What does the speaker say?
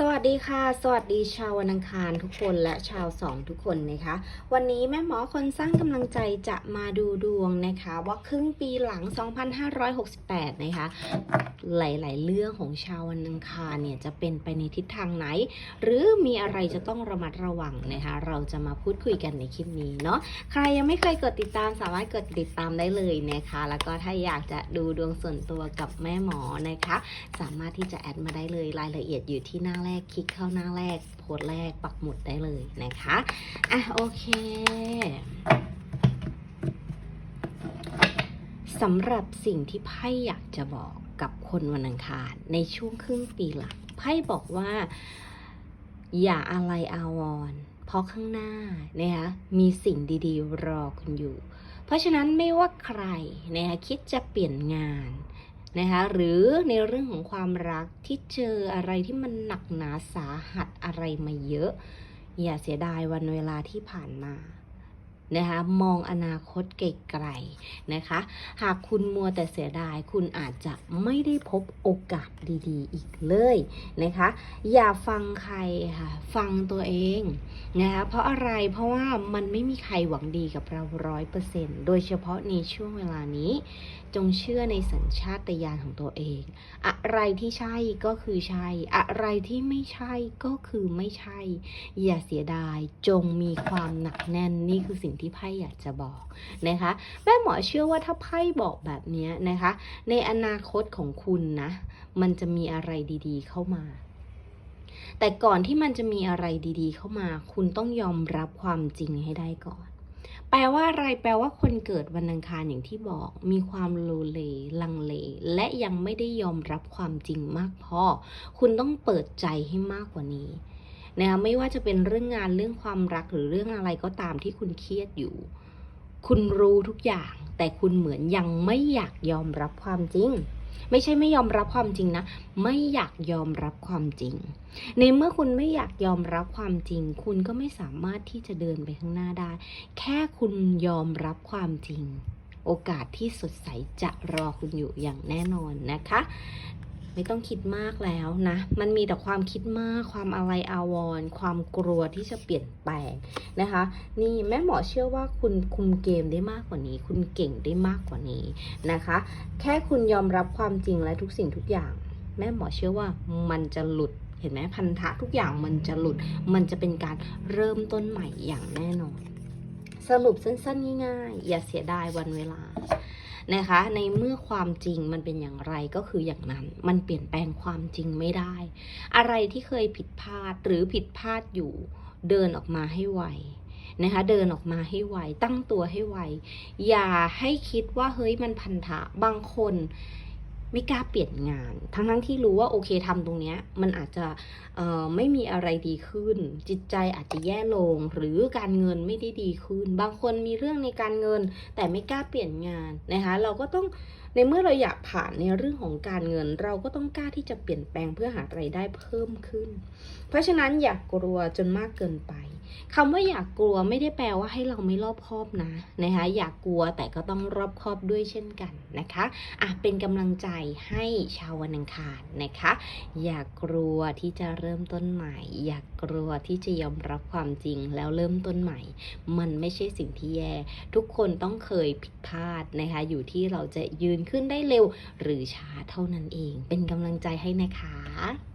สวัสดีค่ะ สวัสดีชาววันอังคารทุกคนและชาวสองทุกคนนะคะ วันนี้แม่หมอคนสร้างกำลังใจจะมาดูดวงนะคะ ว่าครึ่งปีหลัง 2568 นะคะ หลาย ๆ เรื่องของชาววันอังคารเนี่ยจะเป็นไปในทิศทางไหน หรือมีอะไรจะต้องระมัดระวังนะคะ เราจะมาพูดคุยกันในคลิปนี้เนาะใครยังไม่เคยกดติดตามสามารถกดติดตามได้เลยนะคะ แล้วก็ถ้าอยากจะดูดวงส่วนตัวกับแม่หมอนะคะ สามารถที่จะแอดมาได้เลยรายละเอียดอยู่ที่หน้าแรกคลิกเข้าหน้าแรกโพสต์แรกปักหมุดได้เลยนะคะอะโอเคสำหรับสิ่งที่ไพ่อยากจะบอกกับคนวันอังคารในช่วงครึ่งปีหลังไพ่บอกว่า อย่าอะไรอาวรเพราะข้างหน้านะคะมีสิ่งดีๆ รอคุณอยู่ เพราะฉะนั้นไม่ว่าใครนะคะคิดจะเปลี่ยนงาน นะคะหรือในเรื่องของความรักที่เจออะไรที่มันหนักหนาสาหัสอะไรมาเยอะ อย่าเสียดายวันเวลาที่ผ่านมา นะคะมองอนาคตไกลๆนะคะ หากคุณมัวแต่เสียดาย คุณอาจจะไม่ได้พบโอกาสดีๆ อีกเลยนะคะ อย่าฟังใครค่ะฟังตัวเองนะคะเพราะอะไรเพราะว่ามันไม่มีใครหวังดีกับเราร้อยเปอร์เซ็นต์โดยเฉพาะในช่วงเวลานี้ จงเชื่อในสัญชาตญาณของตัวเอง อะไรที่ใช่ก็คือใช่ อะไรที่ไม่ใช่ก็คือไม่ใช่ อย่าเสียดายจงมีความหนักแน่นนี่คือสิ่งที่ไพ่อยากจะบอกนะคะแม่หมอเชื่อว่าถ้าไพ่บอกแบบนี้นะคะ ในอนาคตของคุณนะ มันจะมีอะไรดีๆ เข้ามาแต่ก่อนที่มันจะมีอะไรดีๆ เข้ามา คุณต้องยอมรับความจริงให้ได้ก่อน แปลว่าอะไร แปลว่าคนเกิดวันอังคารอย่างที่บอก มีความโลเล ลังเล และยังไม่ได้ยอมรับความจริงมากพอ คุณต้องเปิดใจให้มากกว่านี้ นะคะไม่ว่าจะเป็นเรื่องงานเรื่องความรักหรือเรื่องอะไรก็ตามที่คุณเครียดอยู่ คุณรู้ทุกอย่าง แต่คุณเหมือนยังไม่อยากยอมรับความจริง ไม่ใช่ไม่ยอมรับความจริงนะ ไม่อยากยอมรับความจริง ในเมื่อคุณไม่อยากยอมรับความจริง คุณก็ไม่สามารถที่จะเดินไปข้างหน้าได้ แค่คุณยอมรับความจริง โอกาสที่สดใสจะรอคุณอยู่อย่างแน่นอนนะคะ ไม่ต้องคิดมากแล้วนะ มันมีแต่ความคิดมาก ความอะไรอาวรณ์ความกลัวที่จะเปลี่ยนแปลงนะคะ นี่แม่หมอเชื่อว่าคุณคุมเกมได้มากกว่านี้ คุณเก่งได้มากกว่านี้นะคะ แค่คุณยอมรับความจริงและทุกสิ่งทุกอย่าง แม่หมอเชื่อว่ามันจะหลุดเห็นไหมพันธะทุกอย่างมันจะหลุด มันจะเป็นการเริ่มต้นใหม่อย่างแน่นอน สรุปสั้นๆง่ายๆอย่าเสียดายวันเวลา นะคะ ในเมื่อความจริงมันเป็นอย่างไรก็คืออย่างนั้น มันเปลี่ยนแปลงความจริงไม่ได้ อะไรที่เคยผิดพลาดหรือผิดพลาดอยู่ เดินออกมาให้ไวนะคะเดินออกมาให้ไวตั้งตัวให้ไวอย่าให้คิดว่าเฮ้ยมันพันธะบางคน ไม่กล้าเปลี่ยนงาน ทั้งทั้งที่รู้ว่าโอเคทำตรงเนี้ยมันอาจจะเอ่อไม่มีอะไรดีขึ้น จิตใจอาจจะแย่ลง หรือการเงินไม่ได้ดีขึ้น บางคนมีเรื่องในการเงินแต่ไม่กล้าเปลี่ยนงานนะคะ เราก็ต้องในเมื่อเราอยากผ่านในเรื่องของการเงิน เราก็ต้องกล้าที่จะเปลี่ยนแปลงเพื่อหารายได้เพิ่มขึ้น เพราะฉะนั้นอย่ากกลัวจนมากเกินไปคำว่าอยากกลัวไม่ได้แปลว่าให้เราไม่รอบคอบนะนะคะอยากกลัวแต่ก็ต้องรอบคอบด้วยเช่นกันนะคะอะเป็นกำลังใจให้ชาววันอังคารนะคะ อย่ากกลัวที่จะเริ่มต้นใหม่ อย่ากกลัวที่จะยอมรับความจริงแล้วเริ่มต้นใหม่ มันไม่ใช่สิ่งที่แย่ ทุกคนต้องเคยผิดพลาดนะคะอยู่ที่เราจะยืนนขึ้นได้เร็ว หรือช้าเท่านั้นเอง เป็นกำลังใจให้นะคะ